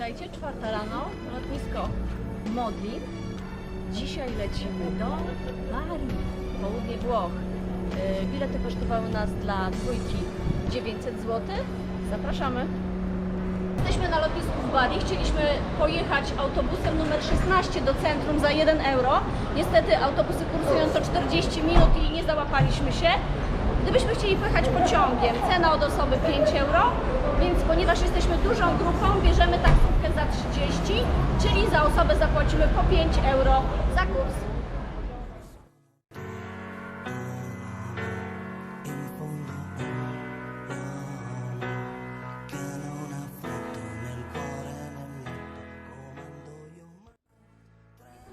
Witajcie, czwarta rano, lotnisko Modlin. Dzisiaj lecimy do Bari, południe Włoch. Yy, Bilety kosztowały nas dla dwójki 900 zł. Zapraszamy. Jesteśmy na lotnisku w Bari. Chcieliśmy pojechać autobusem numer 16 do centrum za 1 euro. Niestety autobusy kursują co 40 minut i nie załapaliśmy się. Gdybyśmy chcieli pojechać pociągiem, cena od osoby 5 euro, więc ponieważ jesteśmy dużą grupą, bierzemy za 30, czyli za osobę zapłacimy po 5 euro za kurs.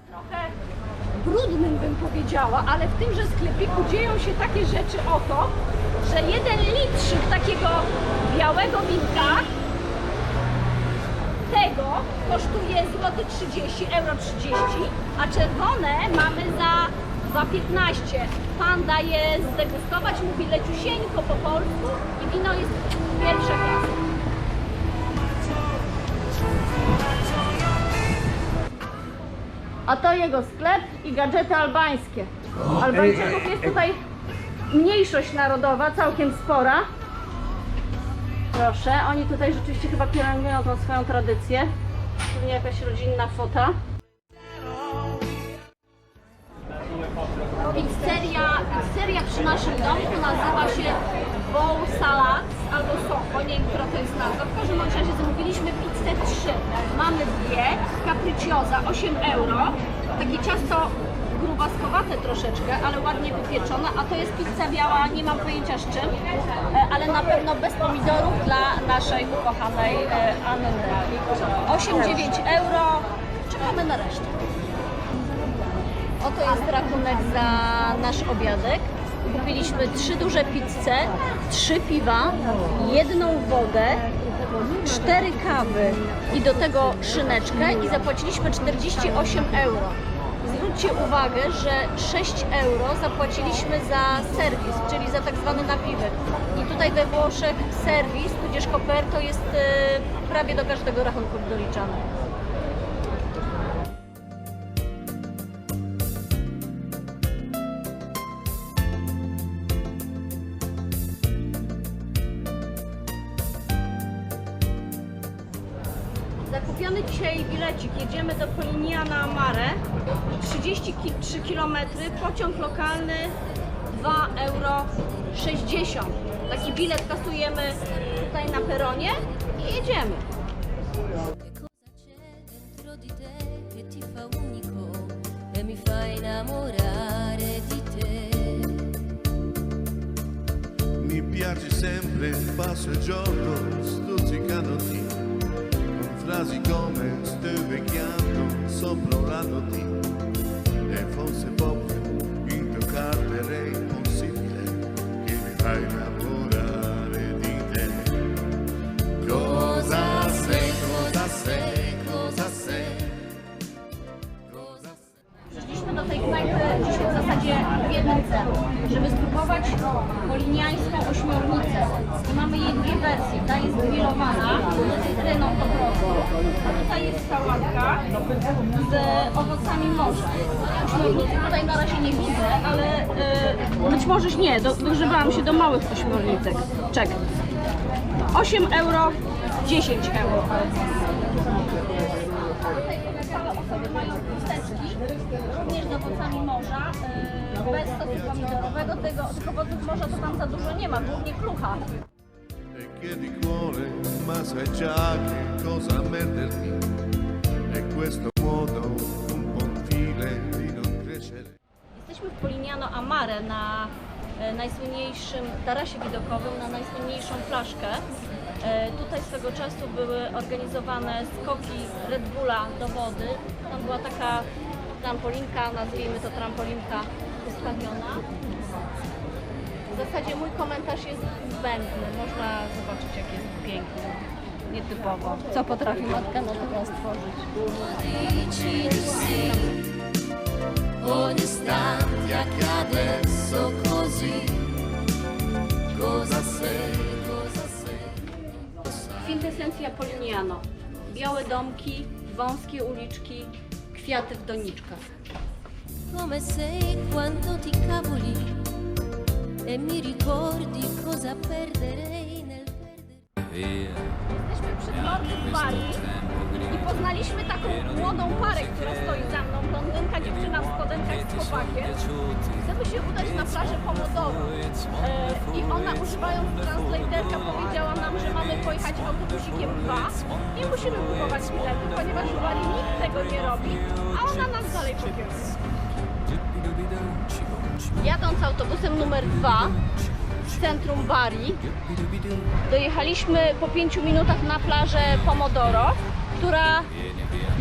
trochę brudnym bym powiedziała, ale w tymże sklepiku dzieją się takie rzeczy oto, że jeden litrzyk takiego białego winka tego kosztuje złoty 30, euro 30, a czerwone mamy za 2,15. Pan daje zdegustować, mówi leciusieńko po polsku i wino jest pierwsza klasa. A to jego sklep i gadżety albańskie. Albańczyków jest tutaj mniejszość narodowa, całkiem spora. Proszę, oni tutaj rzeczywiście chyba pielęgnują tą swoją tradycję. Pewnie jakaś rodzinna fota. Pizzeria, pizzeria przy naszym domku nazywa się Bowl Salads albo Soho, nie wiem, która to jest nazwa. W każdym razie zamówiliśmy pizzę 3. Mamy dwie, capricciosa 8 euro. Takie ciasto grubaskowate troszeczkę, ale ładnie wypieczone, a to jest pizza biała, nie mam pojęcia z czym, e, ale na pewno bez pomidorów dla naszej ukochanej e, Anny. 8-9 euro, czekamy na resztę. Oto jest rachunek za nasz obiadek. Kupiliśmy trzy duże pizze, trzy piwa, jedną wodę, cztery kawy i do tego szyneczkę i zapłaciliśmy 48 euro. Zwróćcie uwagę, że 6 euro zapłaciliśmy za serwis, czyli za tak zwany napiwek. I tutaj we Włoszech serwis, tudzież koperto jest e, prawie do każdego rachunku doliczany. Km. Pociąg lokalny 2,60 euro. Taki bilet kasujemy tutaj na peronie i jedziemy. E mi piace sempre, passo il giorno stuzzicandoti con frasi come sto vecchiando sopra un anno di e forse proprio intoccarti è impossibile che mi fai innamorare di te. Cosa sei, cosa sei, cosa sei? Przyszliśmy do tej knajpy dzisiaj w zasadzie w jednym celu, żeby spróbować poliniańską ośmiornicę. I mamy jej dwie wersje. Ta jest grillowana z cytryną tutaj jest sałatka z owocami morza. Ośmiornicy tutaj na razie nie widzę, ale y, być może nie, do, się do małych ośmiornicek. Czek. 8 euro, 10 euro. Również owocami morza, yy, bez sosu pomidorowego. Tego, tych owoców morza to tam za dużo nie ma, głównie klucha. Cuore, ma sai già che cosa perderti. E questo modo un po' infile di non crescere. Jesteśmy w Polignano Amare na e, najsłynniejszym tarasie widokowym, na najsłynniejszą flaszkę. E, Tutaj swego czasu były organizowane skoki Red Bulla do wody. Tam była taka trampolinka, nazwijmy to trampolinka ustawiona. W zasadzie mój komentarz jest zbędny. Można zobaczyć, jak jest piękny, nietypowo. Co potrafi matka natural stworzyć. Adesso così. Cosa sei, cosa sei? Kwintesencja Polignano. białe domki, wąskie uliczki, kwiaty w doniczkach. come sei quando ti cavoli e mi ricordi cosa perderei nel perdere. Jesteśmy przy dworcu Bari i poznaliśmy taką młodą parę, która stoi za mną, blondynka, dziewczyna w spodenkach z chłopakiem. Chcemy się udać na plażę Pomodoro e, i ona używając translatorka powiedziała nam, że mamy pojechać autobusikiem 2 i musimy kupować bilety, ponieważ w Bari nikt tego nie robi, a ona nas dalej pokieruje. Jadąc autobusem numer 2 w centrum Bari, dojechaliśmy po 5 minutach na plażę Pomodoro, która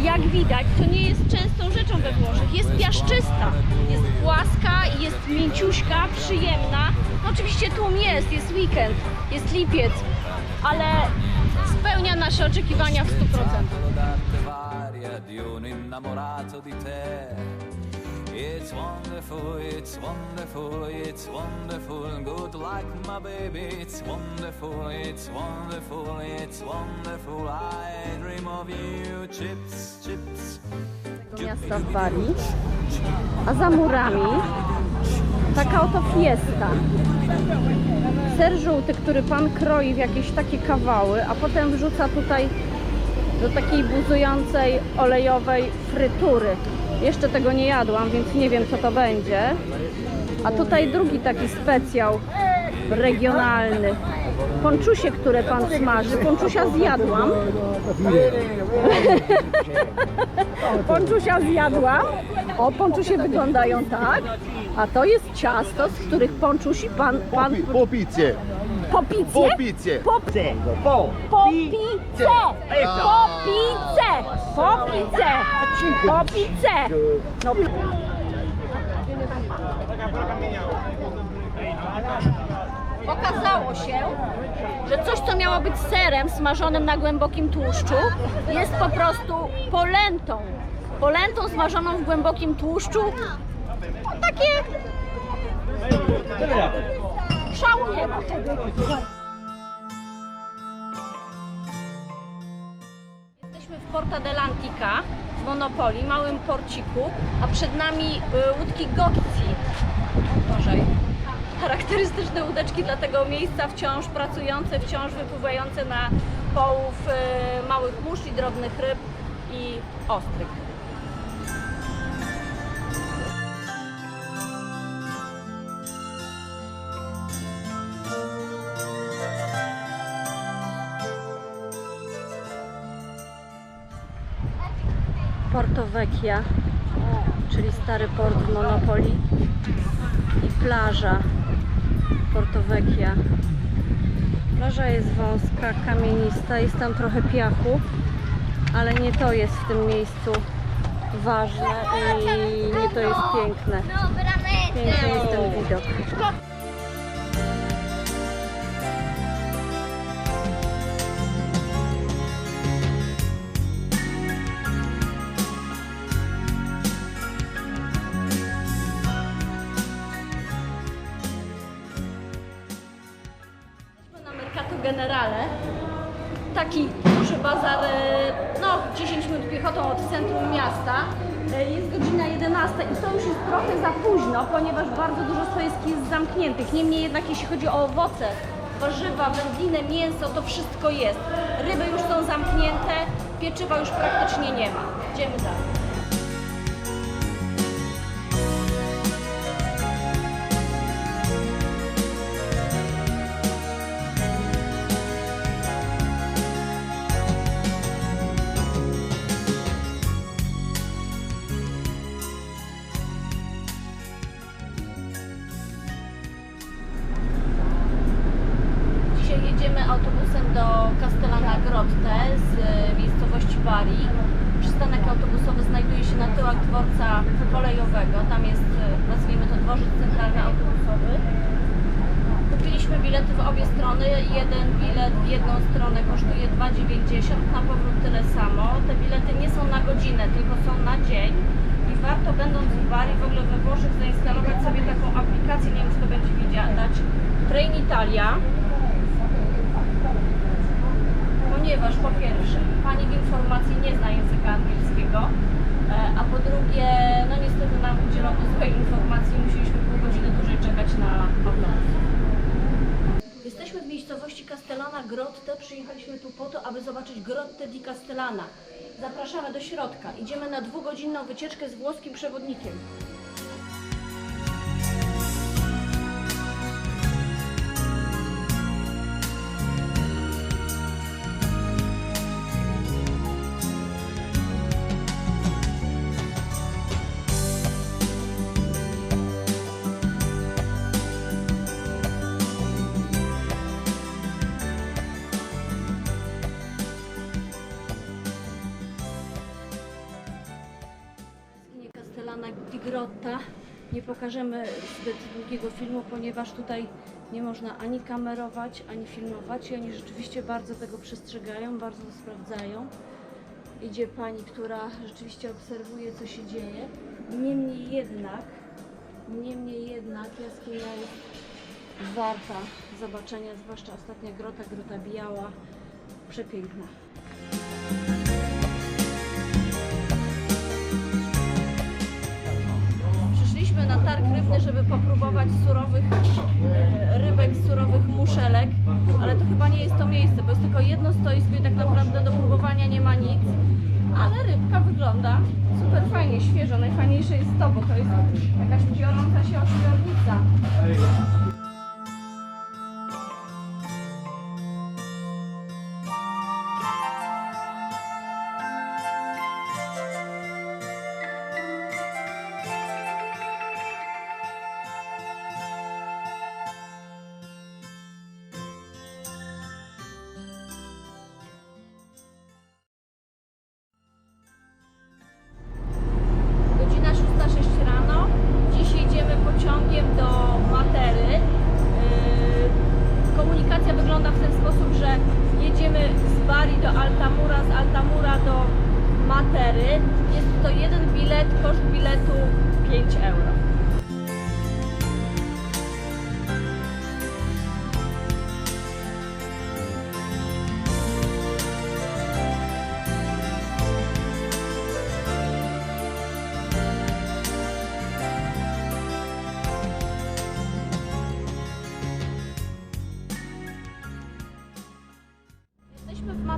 jak widać, to nie jest częstą rzeczą we Włoszech, jest piaszczysta, jest płaska, jest mięciuśka, przyjemna. No oczywiście tłum jest, jest weekend, jest lipiec, ale spełnia nasze oczekiwania w 100%. It's wonderful, it's wonderful, it's wonderful, good like my baby. It's wonderful, it's wonderful, it's wonderful. I dream of you, chips, chips. miasta w Bari, a za murami taka oto fiesta. Ser żółty, który pan kroi w jakieś takie kawały, a potem wrzuca tutaj do takiej buzującej olejowej frytury. Jeszcze tego nie jadłam, więc nie wiem co to będzie. A tutaj drugi taki specjał regionalny. Ponczusie, które pan smaży. Ponczusia zjadłam. Ponczusia zjadłam. O, ponczusie wyglądają tak. A to jest ciasto, z których ponczusi pan... pan Popizze, popicje? popizze. Pop, Po. popicce! Popicce! Popicce! Popicce! No. Okazało się, że coś, co miało być serem smażonym na głębokim tłuszczu, jest po prostu polentą. Polentą smażoną w głębokim tłuszczu. No, takie... Szału nie ma wtedy. Jesteśmy w Porta dell'Antica w Monopoli, małym porciku, a przed nami y, łódki Gozzi. Uważaj. Charakterystyczne łódeczki dla tego miejsca, wciąż pracujące, wciąż wypływające na połów y, małych mórz i drobnych ryb i ostryg. Porto Vecchia, czyli stary port w Monopoli i plaża Porto Vecchia. Plaża jest wąska, kamienista, jest tam trochę piachu, ale nie to jest w tym miejscu ważne i nie to jest piękne. Piękny jest ten widok. Generale. Taki duży bazar, e, no 10 minut piechotą od centrum miasta. E, Jest godzina 11 i to już jest trochę za późno, ponieważ bardzo dużo stoisk jest zamkniętych. Niemniej jednak jeśli chodzi o owoce, warzywa, wędliny, mięso, to wszystko jest. Ryby już są zamknięte, pieczywa już praktycznie nie ma. Idziemy dalej. Przystanek autobusowy znajduje się na tyłach dworca kolejowego. Tam jest, e, nazwijmy to, dworzec centralny autobusowy. Kupiliśmy bilety w obie strony. Jeden bilet w jedną stronę kosztuje 2,90, na powrót tyle samo. Te bilety nie są na godzinę, tylko są na dzień. I warto będąc w Bari, w ogóle we Włoszech, zainstalować sobie taką aplikację, nie wiem czy to będzie widać, Train Italia, ponieważ po pierwsze Pani w informacji nie zna języka angielskiego, e, a po drugie, no niestety nam udzielono złej informacji i musieliśmy pół godziny dłużej czekać na autobus. Jesteśmy w miejscowości Castellana Grotte. Przyjechaliśmy tu po to, aby zobaczyć Grotte di Castellana. Zapraszamy do środka. Idziemy na dwugodzinną wycieczkę z włoskim przewodnikiem. Pokażemy zbyt długiego filmu, ponieważ tutaj nie można ani kamerować, ani filmować i oni rzeczywiście bardzo tego przestrzegają, bardzo to sprawdzają. Idzie pani, która rzeczywiście obserwuje, co się dzieje. Niemniej jednak, niemniej jednak jaskinia jest warta zobaczenia, zwłaszcza ostatnia grota, grota biała, przepiękna. Na targ rybny, żeby popróbować surowych e, rybek, surowych muszelek, ale to chyba nie jest to miejsce, bo jest tylko jedno stoisko i tak naprawdę do próbowania nie ma nic. Ale rybka wygląda super fajnie, świeżo. Najfajniejsze jest to, bo to jest jakaś piorąca się ośmiornica.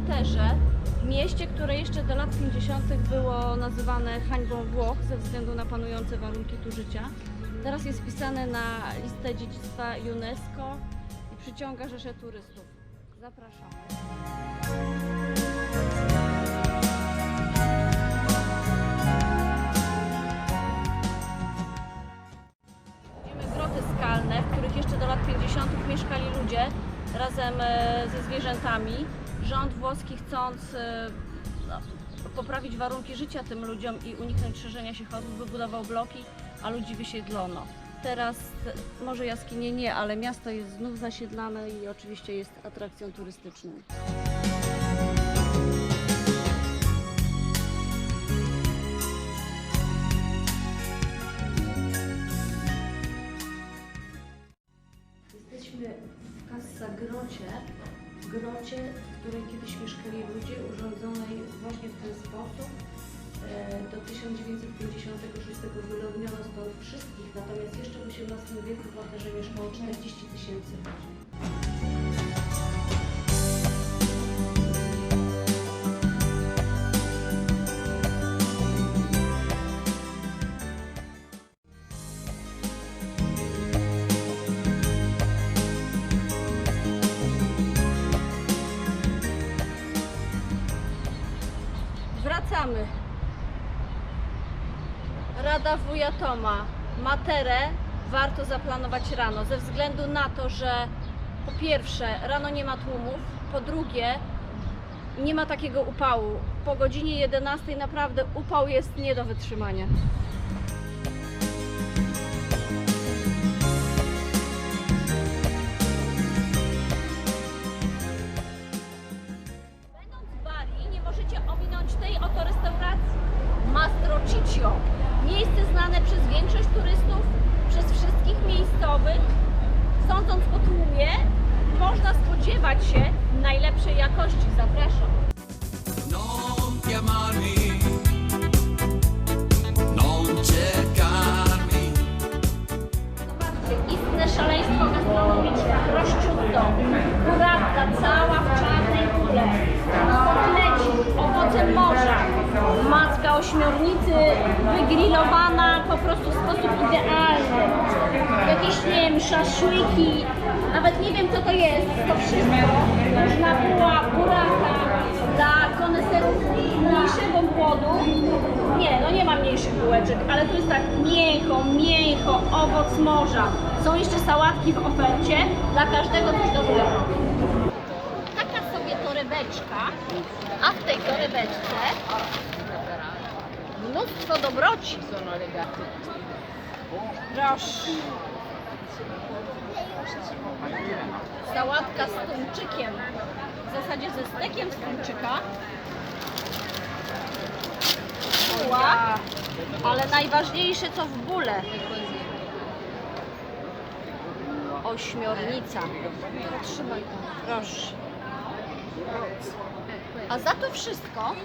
W mieście, które jeszcze do lat 50. było nazywane hańbą Włoch ze względu na panujące warunki tu życia. Teraz jest wpisane na listę dziedzictwa UNESCO i przyciąga rzesze turystów. Zapraszamy. Widzimy groty skalne, w których jeszcze do lat 50. mieszkali ludzie razem e, ze zwierzętami. Rząd włoski chcąc e, no, poprawić warunki życia tym ludziom i uniknąć szerzenia się chorób, wybudował bloki, a ludzi wysiedlono. Teraz może jaskinie nie, ale miasto jest znów zasiedlane i oczywiście jest atrakcją turystyczną. 1956 wylogniono stąd wszystkich, natomiast jeszcze w XVIII wieku w Waterze mieszkało 40 tysięcy ludzi. Rada Wuja Toma. Materę warto zaplanować rano, ze względu na to, że po pierwsze rano nie ma tłumów, po drugie nie ma takiego upału. Po godzinie 11 naprawdę upał jest nie do wytrzymania. Buraka cała w czarnej kule, kotleci, owoce morza, macka ośmiornicy wygrillowana po prostu w sposób idealny, jakieś, nie wiem, szaszłyki, nawet nie wiem co to jest, to wszystko można była buraka dla koneserów mniejszego głodu. Nie, no nie ma mniejszych bułeczek, ale to jest tak mięcho, mięcho, owoc morza. Są jeszcze sałatki w ofercie, dla każdego coś dobrego. Taka sobie torebeczka, a w tej torebeczce mnóstwo dobroci. Proszę. Sałatka z tuńczykiem. W zasadzie ze stekiem z tuńczyka. Buła, ale najważniejsze co w bóle. Ośmiornica. Trzymaj to. Proszę. A za to wszystko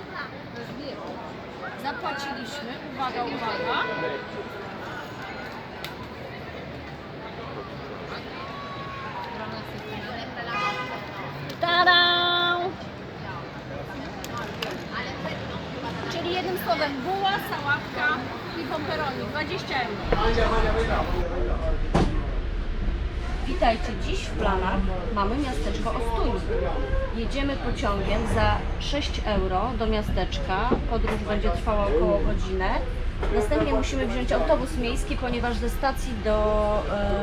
zapłaciliśmy, uwaga, uwaga, Tada! Czyli jednym słowem buła, sałatka i pomperoni. 20 euro. Witajcie. Dziś w planach mamy miasteczko Ostuni. Jedziemy pociągiem za 6 euro do miasteczka. Podróż będzie trwała około godzinę. Następnie musimy wziąć autobus miejski, ponieważ ze stacji do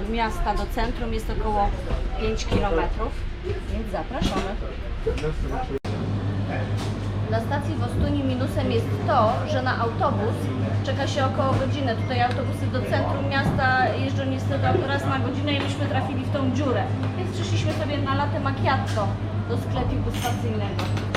e, miasta, do centrum jest około 5 km. Więc zapraszamy. Na stacji w Ostuni minusem jest to, że na autobus czeka się około godzinę. Tutaj autobusy do centrum miasta jeżdżą niestety raz na godzinę i myśmy trafili w tą dziurę. Więc przyszliśmy sobie na latte macchiato do sklepiku stacyjnego.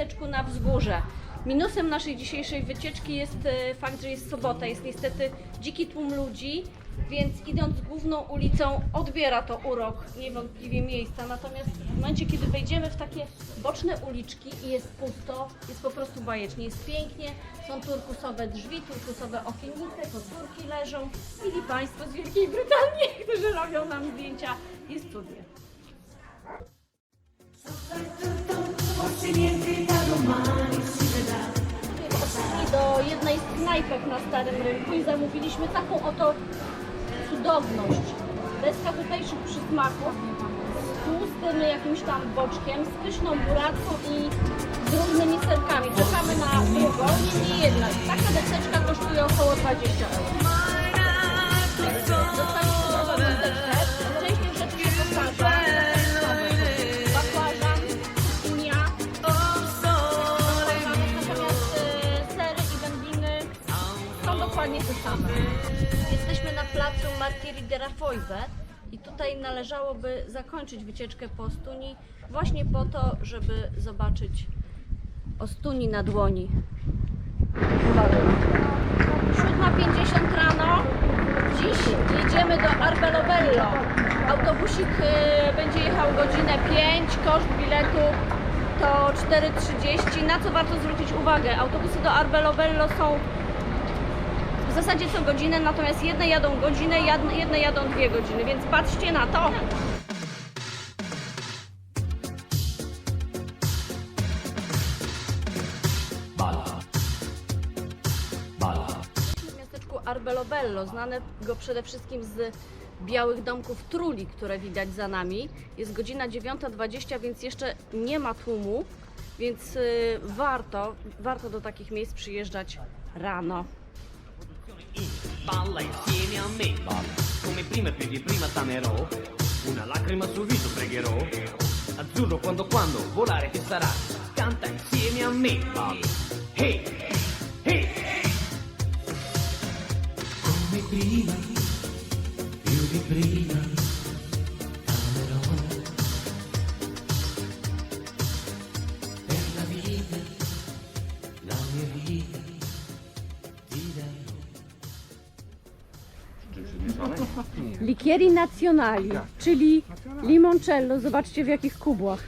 Miasteczku na wzgórze. Minusem naszej dzisiejszej wycieczki jest e, fakt, że jest sobota, jest niestety dziki tłum ludzi, więc idąc główną ulicą odbiera to urok niewątpliwie miejsca. Natomiast w momencie, kiedy wejdziemy w takie boczne uliczki i jest pusto, jest po prostu bajecznie, jest pięknie, są turkusowe drzwi, turkusowe okiennice, podwórki leżą. Mili Państwo z Wielkiej Brytanii, którzy robią nam zdjęcia, jest cudnie. Knajpek na Starym Rynku i zamówiliśmy taką oto cudowność. Deska tutejszych przysmaków z tłustym jakimś tam boczkiem, z pyszną buratką i z różnymi serkami. Czekamy na drugą, niemniej jednak taka deseczka kosztuje około 20 euro. Dostaliśmy nową deseczkę. Rafoive i tutaj należałoby zakończyć wycieczkę po Ostuni właśnie po to, żeby zobaczyć Ostuni na dłoni. 7.50 rano. Dziś jedziemy do Arbelobello. Autobusik e, będzie jechał godzinę 5, koszt biletu to 4,30. Na co warto zwrócić uwagę? Autobusy do Arbelobello są zasadzie co godzinę, natomiast jedne jadą godzinę, jedne jadą dwie godziny, więc patrzcie na to. w miasteczku Arbelobello, znane go przede wszystkim z białych domków truli, które widać za nami. Jest godzina 9.20, więc jeszcze nie ma tłumu, więc y, warto, warto do takich miejsc przyjeżdżać rano. Balla insieme a me, come prima e più di prima t'amerò, una lacrima sul viso pregherò, azzurro quando quando volare che sarà, canta insieme a me, balla. Hey, hey, come prima, più di prima, Likieri Nazionali, czyli limoncello. Zobaczcie w jakich kubłach.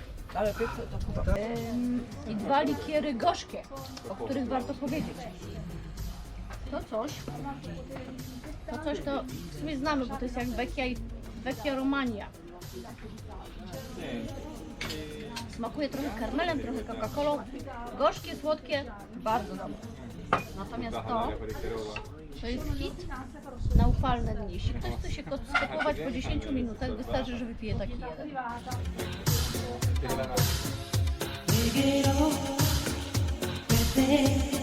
Ym, I dwa likiery gorzkie, o których warto powiedzieć. To coś, to coś to w sumie znamy, bo to jest jak Vecchia i Vecchia Romania. Smakuje trochę karmelem, trochę Coca-Colą. Gorzkie, słodkie, bardzo dobre. Natomiast to, to jest hit na upalne dni. Jeśli ktoś chce się sklepować po 10 minutach, wystarczy, że wypije taki jeden. Per te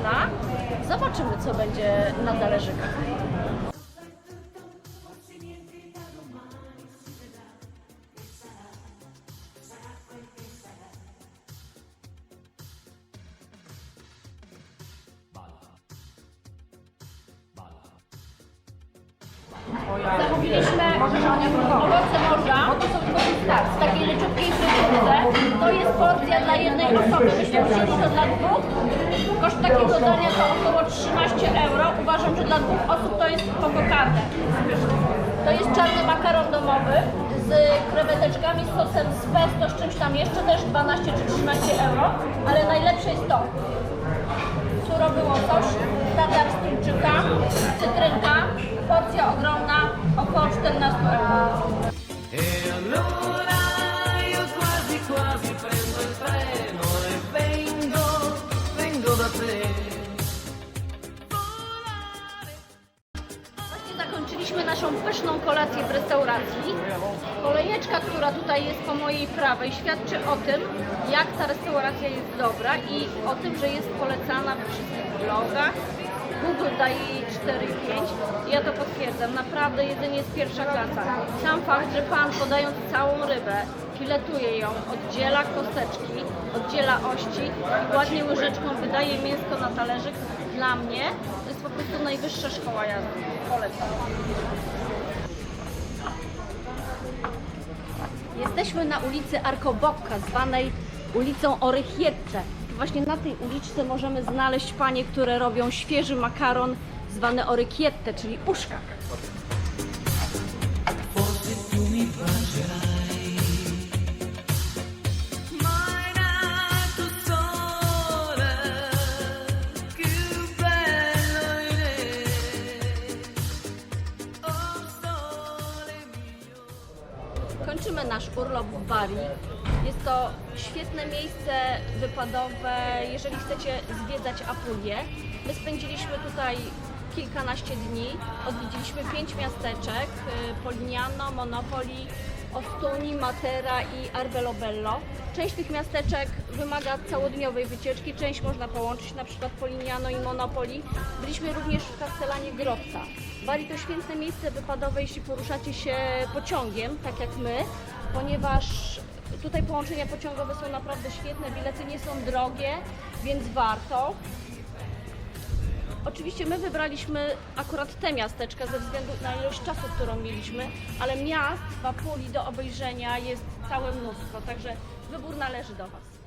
pyszna. Zobaczymy, co będzie na talerzykach. Porcja ogromna, około 14 euro. E zakończyliśmy naszą pyszną kolację w restauracji. Kolejeczka, która tutaj jest po mojej prawej, świadczy o tym, jak ta restauracja jest dobra i o tym, że jest polecana we wszystkich blogach. Google daje jej 4,5 ja to potwierdzam. Naprawdę jedzenie jest pierwsza klasa. Sam fakt, że Pan podając całą rybę, filetuje ją, oddziela kosteczki, oddziela ości i ładnie łyżeczką wydaje mięsko na talerzyk, dla mnie to jest po prostu najwyższa szkoła jazdy. Polecam. Jesteśmy na ulicy Arkobokka, zwanej ulicą Orychietce. Właśnie na tej uliczce możemy znaleźć panie, które robią świeży makaron zwany orykiette, czyli uszka. Kończymy nasz urlop w Bari. Jest to świetne miejsce wypadowe, jeżeli chcecie zwiedzać Apulię. My spędziliśmy tutaj kilkanaście dni. Odwiedziliśmy pięć miasteczek: y, Polignano, Monopoli, Ostuni, Matera i Arbelobello. Część tych miasteczek wymaga całodniowej wycieczki, część można połączyć, na przykład Polignano i Monopoli. Byliśmy również w Castellanie Grobca. Bari to świetne miejsce wypadowe, jeśli poruszacie się pociągiem, tak jak my, ponieważ tutaj połączenia pociągowe są naprawdę świetne, bilety nie są drogie, więc warto. Oczywiście my wybraliśmy akurat te miasteczka ze względu na ilość czasu, którą mieliśmy, ale miast w Apuli do obejrzenia jest całe mnóstwo, także wybór należy do Was.